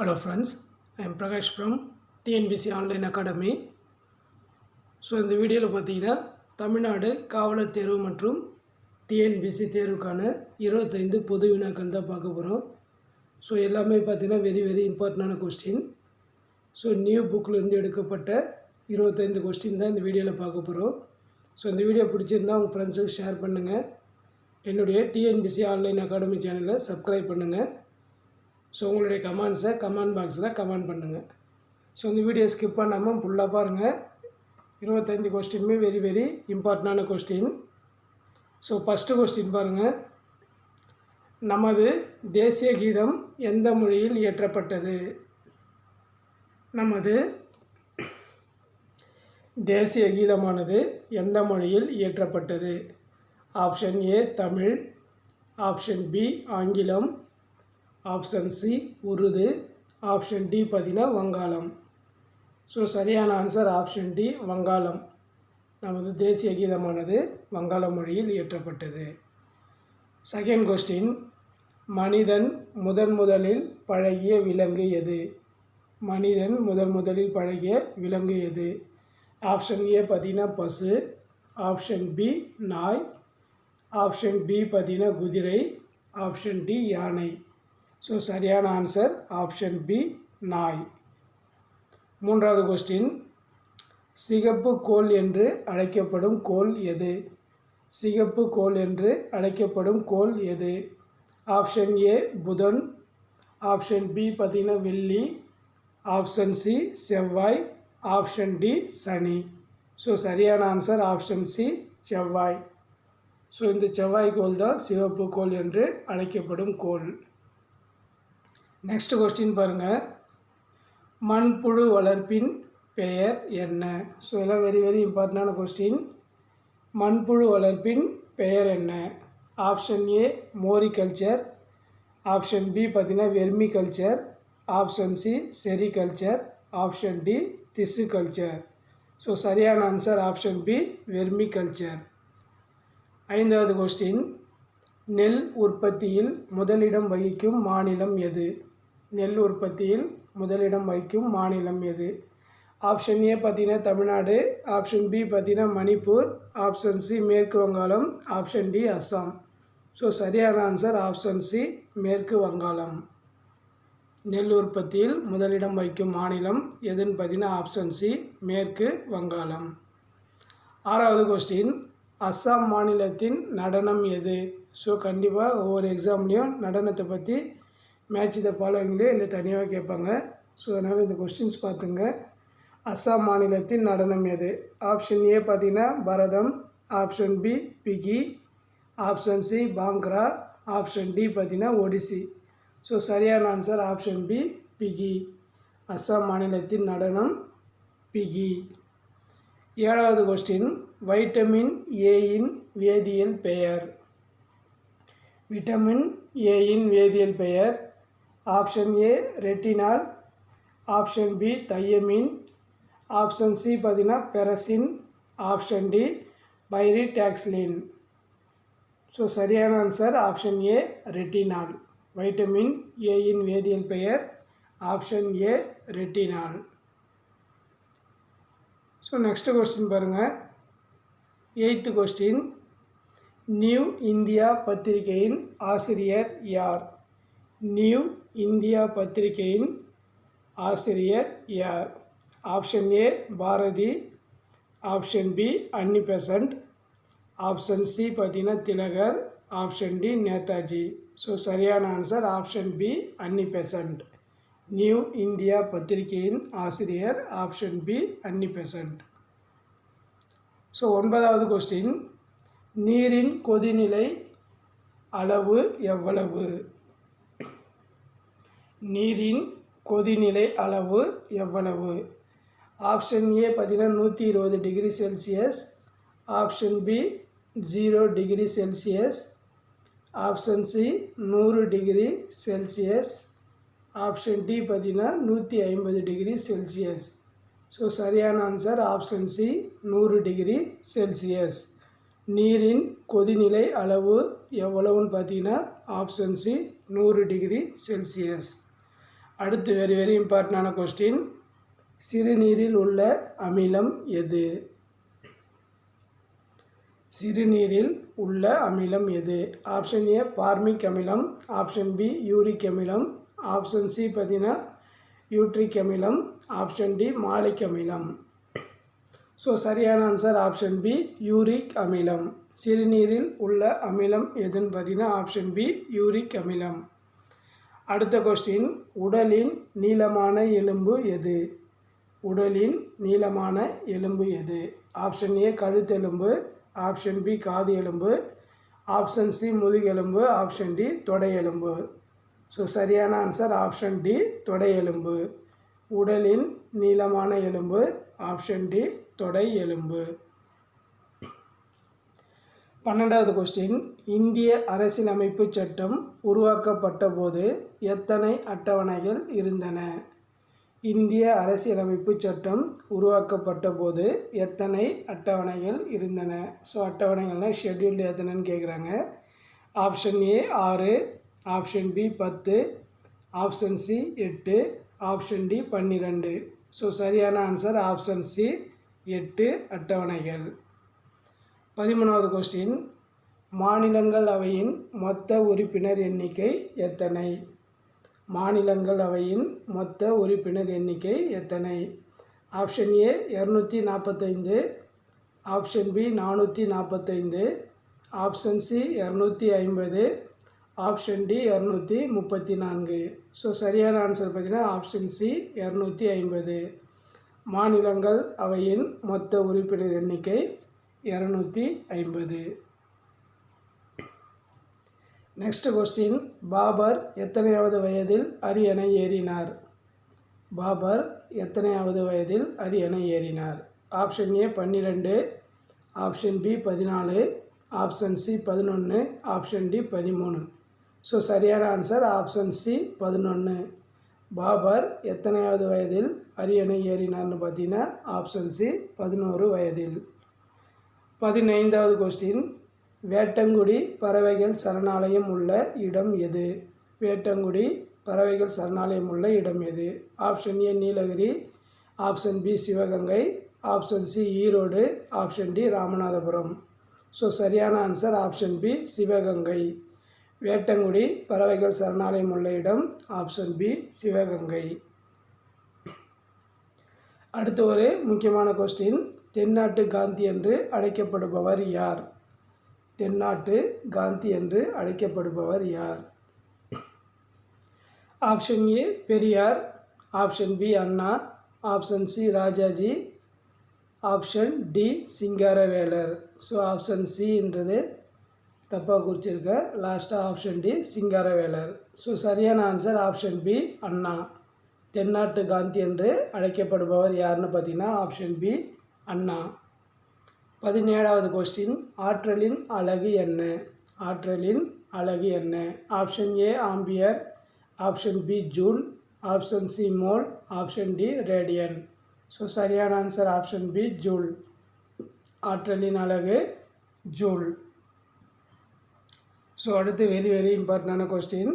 Hello friends I am Prakash from TNPSC online academy so இந்த வீடியோவில் பார்த்தீங்கன்னா தமிழ்நாடு காவலர் தேர்வு மற்றும் டிஎன்பிசி தேர்வுக்கான இருபத்தைந்து பொது வினாக்கள் தான் பார்க்க போகிறோம் ஸோ எல்லாமே பார்த்தீங்கன்னா வெரி வெரி இம்பார்ட்டண்டான கொஸ்டின் ஸோ நியூ புக்கிலேருந்து எடுக்கப்பட்ட இருபத்தைந்து கொஸ்டின் தான் இந்த வீடியோவில் பார்க்க போகிறோம் ஸோ இந்த வீடியோ பிடிச்சிருந்தா உங்கள் ஃப்ரெண்ட்ஸுக்கு ஷேர் பண்ணுங்கள் என்னுடைய டிஎன்பிசி ஆன்லைன் அகாடமி சேனலை சப்ஸ்கிரைப் பண்ணுங்கள் ஸோ உங்களுடைய கமெண்ட்ஸை கமெண்ட் பாக்ஸில் கமெண்ட் பண்ணுங்கள் ஸோ இந்த வீடியோ ஸ்கிப் பண்ணாமல் ஃபுல்லாக பாருங்கள் இருபத்தஞ்சி கொஸ்டினுமே வெரி வெரி இம்பார்ட்டண்டான கொஸ்டின் ஸோ ஃபஸ்ட்டு கொஸ்டின் பாருங்கள் நமது தேசிய கீதம் எந்த மொழியில் இயற்றப்பட்டது? நமது தேசிய கீதமானது எந்த மொழியில் இயற்றப்பட்டது? Option A Tamil. Option B ஆங்கிலம். Option C Urdu. Option D பார்த்தீங்கன்னா வங்காளம். ஸோ சரியான ஆன்சர் ஆப்ஷன் டி வங்காளம். நமது தேசிய கீதமானது வங்காள மொழியில் இயற்றப்பட்டது. செகண்ட் கொஸ்டின் மனிதன் முதன் முதலில் பழகிய விலங்கு எது? மனிதன் முதன் முதலில் பழகிய விலங்கு எது? ஆப்ஷன் ஏ பார்த்தீங்கன்னா பசு. ஆப்ஷன் பி நாய். ஆப்ஷன் பி பார்த்தீங்கன்னா குதிரை. ஆப்ஷன் டி யானை. ஸோ சரியான ஆன்சர் ஆப்ஷன் பி நாய். மூன்றாவது கொஸ்டின் சிகப்பு கோல் என்று அழைக்கப்படும் கோல் எது? சிகப்பு கோல் என்று அழைக்கப்படும் கோல் எது? ஆப்ஷன் ஏ புதன். ஆப்ஷன் பி பார்த்தீங்கன்னா வெள்ளி. ஆப்ஷன் சி செவ்வாய். ஆப்ஷன் டி சனி. ஸோ சரியான ஆன்சர் ஆப்ஷன் சி செவ்வாய். ஸோ இந்த செவ்வாய் கோல் தான் சிவப்பு கோல் என்று அழைக்கப்படும் கோல். நெக்ஸ்ட் கொஸ்டின் பாருங்கள் மண்புழு வளர்ப்பின் பெயர் என்ன? ஸோ இதெல்லாம் வெரி வெரி இம்பார்ட்டண்டான கொஸ்டின் மண்புழு வளர்ப்பின் பெயர் என்ன? Option A moriculture option B பார்த்தீங்கன்னா vermiculture option C sericulture option D திசு கல்ச்சர் ஸோ சரியான answer option B vermiculture ஐந்தாவது கொஸ்டின் நெல் உற்பத்தியில் முதலிடம் வகிக்கும் மாநிலம் எது? நெல் உற்பத்தியில் முதலிடம் வகிக்கும் மாநிலம் எது? ஆப்ஷன் ஏ பார்த்தீங்கன்னா தமிழ்நாடு ஆப்ஷன் பி பார்த்தீங்கன்னா மணிப்பூர் ஆப்ஷன் சி மேற்கு வங்காளம் ஆப்ஷன் டி அஸ்ஸாம். ஸோ சரியான ஆன்சர் ஆப்ஷன் சி மேற்கு வங்காளம். நெல் உற்பத்தியில் முதலிடம் வகிக்கும் மாநிலம் எதுன்னு பார்த்தீங்கன்னா ஆப்ஷன் சி மேற்கு வங்காளம். ஆறாவது கொஸ்டின் அஸ்ஸாம் மாநிலத்தின் நடனம் எது? ஸோ கண்டிப்பாக ஒவ்வொரு எக்ஸாம்லேயும் நடனத்தை பற்றி மேட்ச் த ஃபாலோவிங்லேயே இல்லை தனியாக கேட்பாங்க. ஸோ அதனால் இந்த கொஸ்டின்ஸ் பார்த்துங்க. அஸ்ஸாம் மாநிலத்தின் நடனம் எது? ஆப்ஷன் ஏ பார்த்தீங்கன்னா Bharatham. Option B Bihu. Option C Bhangra. Option D பார்த்தீங்கன்னா ஒடிசி. ஸோ சரியான answer option B Bihu. Assam மாநிலத்தின் நடனம் பிகி. ஏழாவது கொஸ்டின் வைட்டமின் ஏயின் வேதியியல் பெயர். விட்டமின் ஏயின் வேதியியல் பெயர் option A retinol. Option B thiamine. Option C பார்த்தீங்கன்னா பெரசின். Option D pyridoxine so சரியான answer option A retinol. Vitamin ஏயின் வேதியியல் பெயர் option A retinol. So next question பாருங்கள் எயித்து கொஸ்டின் நியூ இந்தியா பத்திரிகையின் ஆசிரியர் யார்? நியூ இந்தியா பத்திரிகையின் ஆசிரியர் யார்? Option A Bharathi. Option B Annie Besant. Option C பார்த்தீங்கன்னா Tilak. Option D Netaji. So சரியான answer option B Annie Besant. New India பத்திரிகையின் ஆசிரியர் option B Annie Besant. So ஒன்பதாவது கொஸ்டின் நீரின் கொதிநிலை அளவு எவ்வளவு? நீரின் கொதிநிலை அளவு எவ்வளவு? ஆப்ஷன் ஏ பார்த்தீங்கன்னா நூற்றி இருபது degree Celsius. Option B zero degree Celsius. Option C நூறு டிகிரி செல்சியஸ். ஆப்ஷன் டி பார்த்தீங்கன்னா நூற்றி ஐம்பது டிகிரி செல்சியஸ். ஸோ சரியான ஆன்சர் ஆப்ஷன் சி நூறு டிகிரி செல்சியஸ். நீரின் கொதிநிலை அளவு எவ்வளவுன்னு பார்த்தீங்கன்னா ஆப்ஷன் சி நூறு டிகிரி செல்சியஸ். அடுத்து வெரி வெரி இம்பார்ட்டண்டான கொஸ்டின் சிறுநீரில் உள்ள அமிலம் எது? சிறுநீரில் உள்ள அமிலம் எது? ஆப்ஷன் ஏ பார்மிக் அமிலம். ஆப்ஷன் பி யூரிக் அமிலம். ஆப்ஷன் சி பார்த்தீங்கன்னா யூட்ரிக் அமிலம். ஆப்ஷன் டி மாலிக் அமிலம். ஸோ சரியான ஆன்சர் ஆப்ஷன் பி யூரிக் அமிலம். சிறுநீரில் உள்ள அமிலம் எதுன்னு பார்த்தீங்கன்னா ஆப்ஷன் பி யூரிக் அமிலம். அடுத்த கொஸ்டின் உடலின் நீளமான எலும்பு எது? உடலின் நீளமான எலும்பு எது? ஆப்ஷன் ஏ கழுத்தெலும்பு ஆப்ஷன் பி காது எலும்பு. ஆப்ஷன் சி முதுகெலும்பு ஆப்ஷன் டி தொடை எலும்பு. ஸோ சரியான ஆன்சர் ஆப்ஷன் டி தொடை எலும்பு. உடலின் நீளமான எலும்பு. ஆப்ஷன் டி தொடை எலும்பு. பன்னெண்டாவது கொஸ்டின் இந்திய அரசியலமைப்பு சட்டம் உருவாக்கப்பட்ட போது எத்தனை அட்டவணைகள் இருந்தன? இந்திய அரசியலமைப்பு சட்டம் உருவாக்கப்பட்ட போது எத்தனை அட்டவணைகள் இருந்தன? ஸோ அட்டவணைகள்னால் ஷெட்யூல்டு எத்தனைன்னு கேட்குறாங்க ஆப்ஷன் ஏ ஆறு ஆப்ஷன் பி பத்து ஆப்ஷன் சி எட்டு ஆப்ஷன் டி பன்னிரெண்டு. ஸோ சரியான ஆன்சர் ஆப்ஷன் சி எட்டு அட்டவணைகள். பதிமூணாவது கொஸ்டின் மாநிலங்களவையின் மொத்த உறுப்பினர் எண்ணிக்கை எத்தனை? மாநிலங்களவையின் மொத்த உறுப்பினர் எண்ணிக்கை எத்தனை? ஆப்ஷன் ஏ இரநூத்தி நாற்பத்தைந்து ஆப்ஷன் பி நானூற்றி நாற்பத்தைந்து ஆப்ஷன் சி இரநூத்தி ஐம்பது. ஆப்ஷன் டி இரநூத்தி முப்பத்தி நான்கு. ஸோ சரியான ஆன்சர் பார்த்தீங்கன்னா ஆப்ஷன் சி இரநூத்தி ஐம்பது. மாநிலங்கள் அவையின் மொத்த உறுப்பினர் எண்ணிக்கை இரநூத்தி ஐம்பது. நெக்ஸ்ட் கொஸ்டின் பாபர் எத்தனையாவது வயதில் அரியணை ஏறினார்? பாபர் எத்தனையாவது வயதில் அரியணை ஏறினார்? ஆப்ஷன் ஏ பன்னிரெண்டு ஆப்ஷன் பி பதினாலு ஆப்ஷன் சி பதினொன்று ஆப்ஷன் டி பதிமூணு. ஸோ சரியான ஆன்சர் ஆப்ஷன் சி பதினொன்று பாபர் எத்தனையாவது வயதில் அரியணை ஏறினார்னு பார்த்தீங்கன்னா ஆப்ஷன் சி பதினோரு வயதில். பதினைந்தாவது கொஸ்டின் வேட்டங்குடி பறவைகள் சரணாலயம் உள்ள இடம் எது? வேட்டங்குடி பறவைகள் சரணாலயம் உள்ள இடம் எது? Option A Nilgiri. Option B Sivaganga. Option C Erode. Option D Ramanathapuram. So சரியான answer option B Sivaganga. Vettangudi பறவைகள் சரணாலயம் உள்ள இடம் ஆப்ஷன் பி சிவகங்கை. அடுத்து ஒரு முக்கியமான கொஸ்டின் தென்னாட்டு காந்தி என்று அழைக்கப்படுபவர் யார்? தென்னாட்டு காந்தி என்று அழைக்கப்படுபவர் யார்? Option A Periyar. Option B Anna. Option C Rajaji. Option D Singaravelar. So option சின்றது தப்பாக குறிச்சிருக்க. லாஸ்ட்டாக ஆப்ஷன் டி சிங்காரவேலர். ஸோ சரியான ஆன்சர் ஆப்ஷன் பி அண்ணா. தென்னாட்டு காந்தி என்று அழைக்கப்படுபவர் யாருன்னு பார்த்தீங்கன்னா ஆப்ஷன் பி அண்ணா. பதினேழாவது கொஸ்டின் ஆற்றலின் அழகு என்ன? ஆற்றலின் அழகு என்ன? Option A ampere option B joule option C mole option D radian so சரியான ஆன்சர் ஆப்ஷன் பி ஜூல் ஆற்றலின் அழகு ஜூல் ஸோ அடுத்து வெரி வெரி இம்பார்ட்டண்டான கொஸ்டின்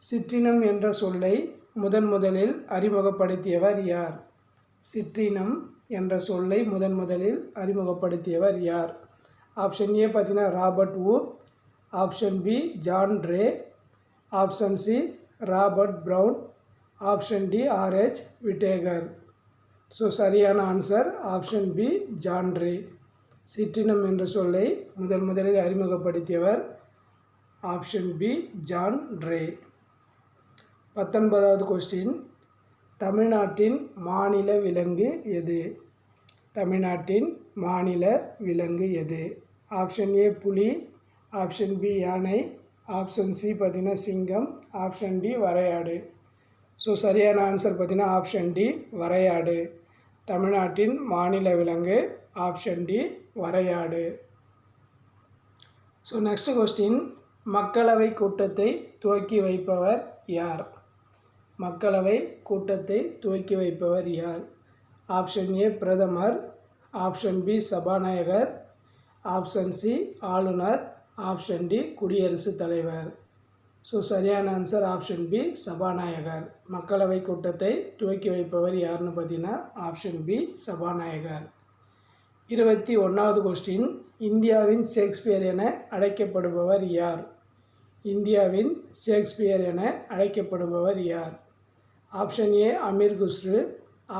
சிற்றினம் என்ற சொல்லை முதன் முதலில் அறிமுகப்படுத்தியவர் யார்? சிற்றினம் என்ற சொல்லை முதன் முதலில் அறிமுகப்படுத்தியவர் யார்? ஆப்ஷன் ஏ பார்த்தீங்கன்னா Robert வூர் option B John Ray option C Robert Brown. Option D RH Whittaker. So சரியான answer option B John Ray சிற்றினம் என்ற சொல்லை முதன் முதலில் அறிமுகப்படுத்தியவர் ஆப்ஷன் பி ஜான் ரே பத்தொன்பதாவது கொஸ்டின். தமிழ்நாட்டின் மாநில விலங்கு எது? தமிழ்நாட்டின் மாநில விலங்கு எது? ஆப்ஷன் ஏ புலி ஆப்ஷன் பி யானை ஆப்ஷன் சி பார்த்திங்கன்னா சிங்கம் ஆப்ஷன் டி வரையாடு. ஸோ சரியான ஆன்சர் பார்த்திங்கன்னா ஆப்ஷன் டி வரையாடு. தமிழ்நாட்டின் மாநில விலங்கு ஆப்ஷன் டி வரையாடு. ஸோ நெக்ஸ்ட் கொஸ்டின் மக்களவை கூட்டத்தை துவக்கி வைப்பவர் யார்? மக்களவை கூட்டத்தை துவக்கி வைப்பவர் யார்? ஆப்ஷன் ஏ பிரதமர். ஆப்ஷன் பி சபாநாயகர். ஆப்ஷன் சி ஆளுநர். ஆப்ஷன் டி குடியரசுத் தலைவர். ஸோ சரியான ஆன்சர் ஆப்ஷன் பி சபாநாயகர். மக்களவை கூட்டத்தை துவக்கி வைப்பவர் யாருன்னு பார்த்தீங்கன்னா ஆப்ஷன் பி சபாநாயகர். இருபத்தி ஒன்றாவது கொஸ்டின் இந்தியாவின் ஷேக்ஸ்பியர் என அழைக்கப்படுபவர் யார்? இந்தியாவின் ஷேக்ஸ்பியர் என அழைக்கப்படுபவர் யார்? Option A Amir Khusrau.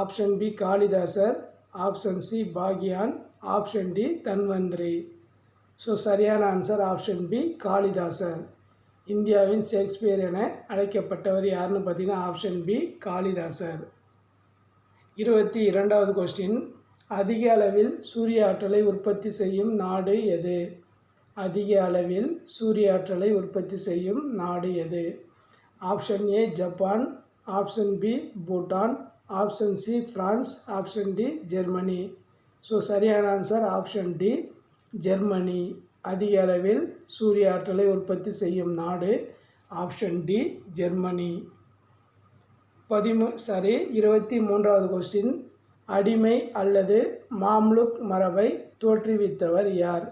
Option B Kalidasa. Option C பாக்யான். Option D Dhanvantari. So சரியான ஆன்சர் ஆப்ஷன் பி காளிதாசர். இந்தியாவின் ஷேக்ஸ்பியர் என அழைக்கப்பட்டவர் யாருன்னு பார்த்தீங்கன்னா ஆப்ஷன் பி காளிதாசர். இருபத்தி இரண்டாவது கொஸ்டின் அதிக அளவில் சூரிய ஆற்றலை உற்பத்தி செய்யும் நாடு எது? அதிக அளவில் சூரிய ஆற்றலை உற்பத்தி செய்யும் நாடு எது? Option A Japan. Option B Bhutan. Option C France option D Germany. So சரியான ஆன்சர் ஆப்ஷன் டி ஜெர்மனி. அதிக அளவில் சூரிய ஆற்றலை உற்பத்தி செய்யும் நாடு ஆப்ஷன் டி ஜெர்மனி. பதிமூ சாரி இருபத்தி மூன்றாவது கொஸ்டின் அடிமை அல்லது மாம்லுக் மரபை தோற்றுவித்தவர் யார்?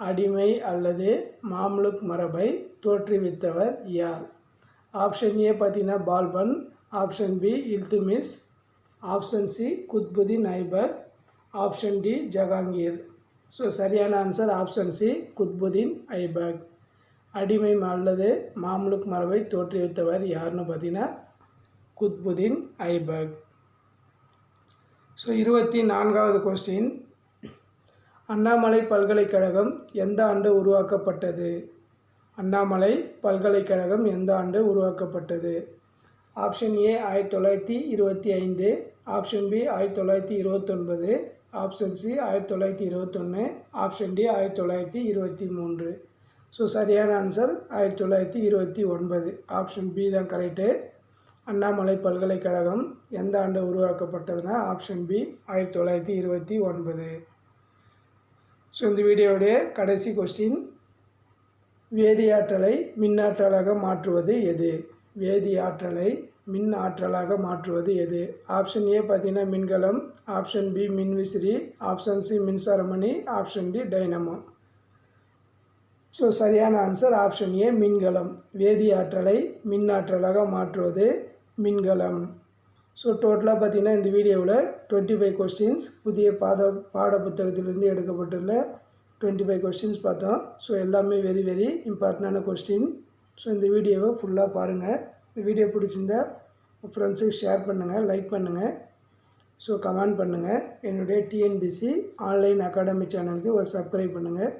அடிமை அல்லது மாம்லுக் மரபை தோற்றுவித்தவர் யார்? ஆப்ஷன் ஏ பார்த்தீங்கன்னா Balban. Option B Iltutmish. Option C Qutbuddin Aibak option D Jahangir so சரியான answer option C Qutbuddin Aibak அடிமை அல்லது மாமலுக் மரபை தோற்றுவித்தவர் யாருன்னு பார்த்தீங்கன்னா குத்புதீன் ஐபக் ஸோ இருபத்தி நான்காவது கொஸ்டின் அண்ணாமலை பல்கலைக்கழகம் எந்த ஆண்டு உருவாக்கப்பட்டது? அண்ணாமலை பல்கலைக்கழகம் எந்த ஆண்டு உருவாக்கப்பட்டது? ஆப்ஷன் ஏ ஆயிரத்தி தொள்ளாயிரத்தி இருபத்தி ஐந்து. ஆப்ஷன் பி ஆயிரத்தி தொள்ளாயிரத்தி இருபத்தொன்பது. ஆப்ஷன் சி ஆயிரத்தி தொள்ளாயிரத்தி இருபத்தொன்று ஆப்ஷன் டி ஆயிரத்தி தொள்ளாயிரத்தி இருபத்தி மூன்று. ஸோ சரியான ஆன்சர் ஆயிரத்தி தொள்ளாயிரத்தி இருபத்தி ஒன்பது. ஆப்ஷன் பி தான் கரெக்டு அண்ணாமலை பல்கலைக்கழகம் எந்த ஆண்டு உருவாக்கப்பட்டதுன்னா ஆப்ஷன் பி ஆயிரத்தி தொள்ளாயிரத்தி இருபத்தி ஒன்பது. ஸோ இந்த வீடியோடைய கடைசி கொஸ்டின் வேதியாற்றலை மின்னாற்றலாக மாற்றுவது எது? வேதி ஆற்றலை மின் ஆற்றலாக மாற்றுவது எது? ஆப்ஷன் ஏ பார்த்தீங்கன்னா மின்கலம் ஆப்ஷன் பி மின்விசிறி ஆப்ஷன் சி மின்சாரமணி ஆப்ஷன் டி டைனமோ. ஸோ சரியான ஆன்சர் ஆப்ஷன் ஏ மின்கலம். வேதி ஆற்றலை மின் ஆற்றலாக மாற்றுவது மின்கலம். ஸோ டோட்டலாக பார்த்தீங்கன்னா இந்த வீடியோவில் டுவெண்ட்டி ஃபைவ் கொஸ்டின்ஸ் புதிய பாத பாட புத்தகத்திலிருந்து எடுக்கப்பட்டுள்ள டுவெண்ட்டி ஃபைவ் கொஸ்டின்ஸ் பார்த்தோம். ஸோ எல்லாமே வெரி வெரி இம்பார்ட்டண்டான கொஸ்டின் ஸோ இந்த வீடியோவை ஃபுல்லாக பாருங்கள் இந்த வீடியோ பிடிச்சிருந்தா ஃப்ரெண்ட்ஸுக்கு ஷேர் பண்ணுங்கள் லைக் பண்ணுங்கள் ஸோ கமெண்ட் பண்ணுங்கள் என்னுடைய டிஎன்பிசி ஆன்லைன் அகாடமி சேனலுக்கு ஒரு சப்ஸ்கிரைப் பண்ணுங்கள்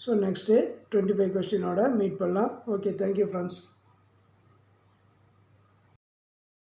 ஸோ நெக்ஸ்ட்டு டுவெண்ட்டி ஃபைவ் கொஸ்டினோட மீட் பண்ணலாம். Okay thank you friends